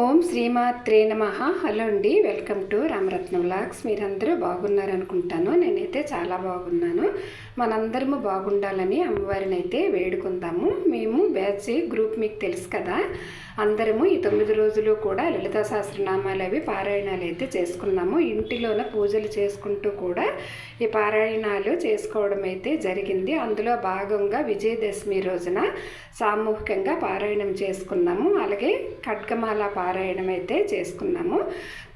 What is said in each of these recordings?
ఓం శ్రీమాత్రే నమ. హలో అండి. వెల్కమ్ టు రామరత్న వ్లాగ్స్ మీరందరూ బాగున్నారనుకుంటాను. నేనైతే చాలా బాగున్నాను. మనందరము బాగుండాలని అమ్మవారిని అయితే వేడుకుందాము. మేము బ్యాచ్ గ్రూప్ మీకు తెలుసు కదా. అందరము ఈ తొమ్మిది రోజులు కూడా లలిత సహస్రనామాలు అవి పారాయణాలు అయితే చేసుకున్నాము. ఇంటిలోన పూజలు చేసుకుంటూ కూడా ఈ పారాయణాలు చేసుకోవడం అయితే జరిగింది. అందులో భాగంగా విజయదశమి రోజున సామూహికంగా పారాయణం చేసుకున్నాము. అలాగే ఖడ్గమాల పారాయణం అయితే చేసుకున్నాము.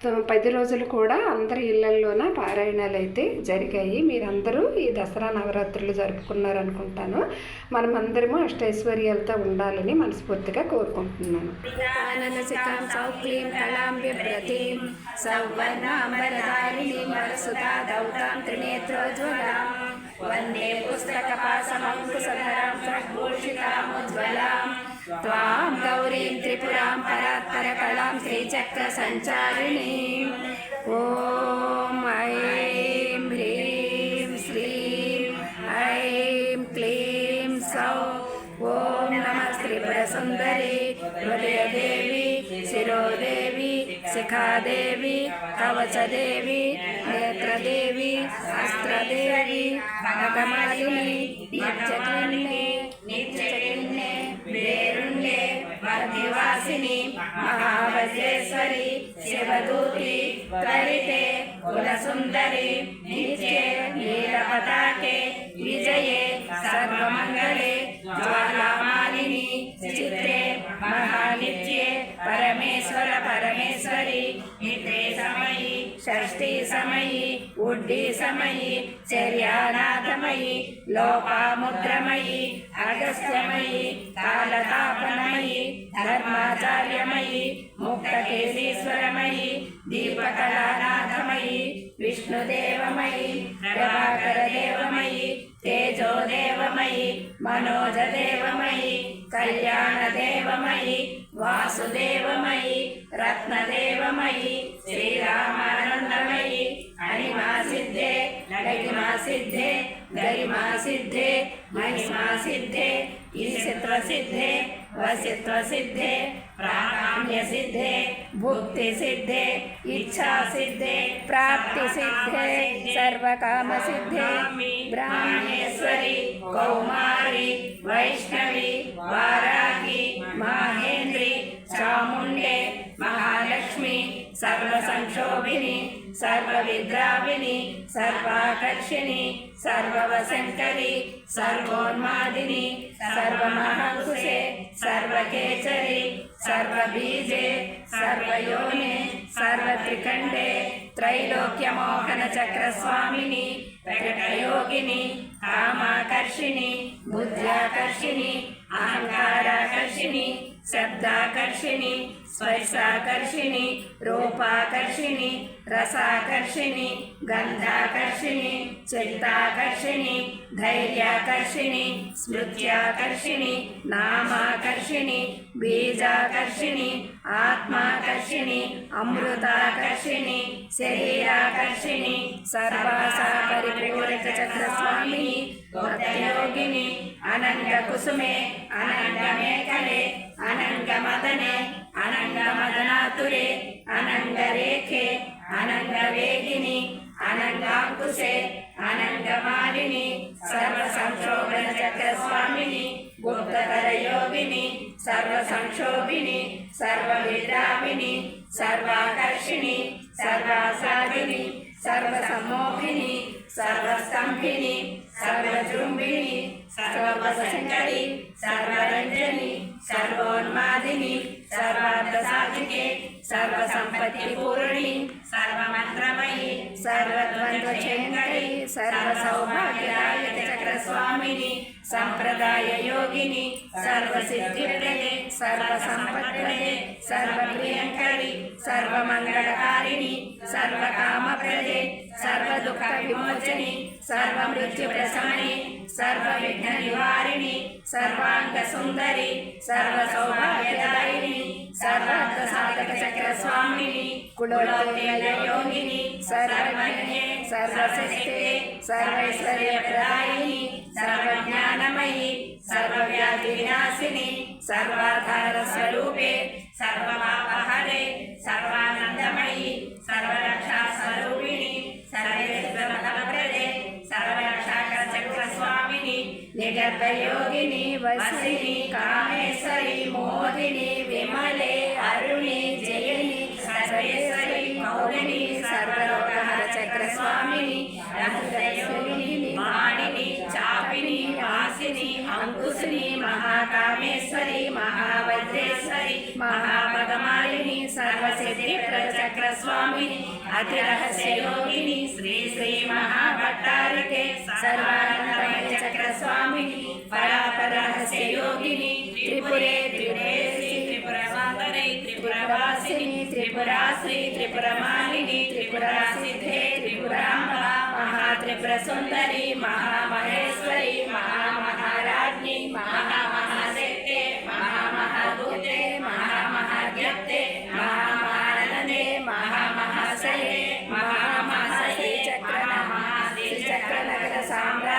తో- పది రోజులు కూడా అందరి ఇళ్ళల్లోన పారాయణాలు అయితే జరిగాయి. మీరందరూ ఈ దసరా నవరాత్రులు జరుపుకున్నారనుకుంటాను. మనమందరము అష్టైశ్వర్యాలతో ఉండాలని మనస్ఫూర్తిగా కోరుకుంటున్నాను. ఆననసికాం సౌక్లీం కళాం బిభ్రతీం సౌవర్ణాంబరధారిణీం त्वां गौरीं त्रिपुरां परात्परकलां श्रीचक्रसञ्चारिणीं ॐ ऐं ह्रीं श्रीं ऐं क्लीं सौः ॐ नमः त्रिपुरसुन्दरी हृदयदेवी शिरोदेवी शिखादेवी कवचदेवी नेत्रदेवी अस्त्रदेवी भगमालिनी यक्षकिन्नी మహావజేశ్వరి శివదూతి త్వరితే కులసుందరి నిత్యే నీలపతాకే విజయే సర్వమంగళే జ్వాలామాలిని చిత్రే మహానిత్యే పరమేశ్వర పరమేశ్వరి నిత్రే సమయి. షష్ఠీ సమయీ ఉడ్డీ సమయీ చర్యానాథమయీ లోపాముద్రమయీ అగస్త్యమయీ కాలతాపనమయీ ధర్మాచార్యమయీ ముక్తకేశీశ్వరమయీ దీపకళానాథమయీ విష్ణుదేవమయీ ప్రభాకరదేవమయీ తేజోదేవమయీ మనోజదేవమయీ కళ్యాణదేవమయీ వాసుదేవమయీ రత్నదేవ सिद्धे गरिमा सिद्धे महिमा सिद्धे ईशित्व सिद्धे वसित्व सिद्धे प्राकाम्य सिद्धे भुक्ति सिद्धे इच्छा सिद्धे प्राप्ति सिद्धे सर्व काम सिद्धे ब्राह्मणेश्वरी कौमारी वैष्णवी वाराही माहेन्द्री चामुंडे महालक्ष्मी सर्व संशोभिनी సర్వ విద్రావిని సర్వాకర్షిణి సర్వవశంకరి సర్వోన్మాదిని సర్వమహంకుశే సర్వకేచరి సర్వబీజే సర్వయోనే సర్వత్రికండే త్రైలోక్యమోహన చక్రస్వామిని ప్రకటయోగిని కామాకర్షిణి బుద్ధ్యాకర్షిణి అహంకారాకర్షిణి శబ్దాకర్షిణి స్పర్శాకర్షిణి రూపాకర్షిణి రసాకర్షిణి గంధాకర్షిణి చిత్తాకర్షిణి ధైర్యాకర్షిణి స్మృత్యాకర్షిణి నామాకర్షిణి బీజాకర్షిణి ఆత్మాకర్షిణి అమృతాకర్షిణి శరీరాకర్షిణి సర్వాసా పరిపూరక చక్రస్వామిని అనంగ కుసుమే అనంగ మేకలే అనంగ మదనే అనంగ మదనాతురే అనంగ రేఖే అనంగ వేగిని అనంగాంకుశే అనంగ మాలిని సర్వ సంక్షోభన చక్ర స్వామిని గుప్తకర యోగిని సర్వ సంక్షోభిని సర్వ విరామిని సర్వాకర్షిణి సర్వాసాధిని सर्वसम्मोहिनी सर्वस्तंभिनी सर्वजृंभिणी सर्वसंकरी सर्वरंजनी सर्वोन्मादिनी सर्वार्थसाधिके सर्वसंपत्तिपूर्णी सर्वमंत्रमयी सर्वद्वंद्वचेंगरी सर्वसौभाग्यदायी స్వామిని సంప్రదాయ యోగిని సర్వసిద్ధిప్రదే సర్వసంపత్ప్రదే సర్వప్రియంకరి సర్వమంగళకారిణి సర్వకామప్రదే ప్రియంకరి విమోచని సర్వ సర్వవిఘ్న నివారిణి సర్వాంగ సుందరి సర్వసౌభాగ్యదాయిని సర్వార్థ సాధక చక్ర స్వామిని కులోత్తేయ యోగిని సర్వజ్ఞే సర్వశక్తే సర్వైశ్వర్యప్రదాయిని సర్వజ్ఞానమయి సర్వవ్యాధి వినాశిని సర్వాధార స్వరూపే సర్వపాపహరే సర్వానందమయి సర్వరక్షా స్వరూపిణి సర్వేశ్వరఫలప్రదే సర్వరక్షాకచక్రస్వామిని నిగర్భయోగిని వసిని కామేశ్వరి మోదిని విమలే మహాకామేశ్వరి మహావజ్రేశ్వరి మహాపదమాలిని సర్వసిద్ధి ప్రచక్ర స్వామిని అతి రహస్య యోగిని శ్రీ శ్రీ మహాభట్టారికే సర్వానందమయ చక్ర స్వామిని పరాపర యోగిని త్రిపురే త్రిపురేశ్రీ త్రిపుర సుందరి త్రిపురవాసిని త్రిపురాశ్రీ త్రిపురమాలిని త్రిపురాసిద్ధే త్రిపురాంబ మహా సుందరి మహామహేశ్వరి మహామహారాజ్ఞి మహా சாம்ராஜ்யம்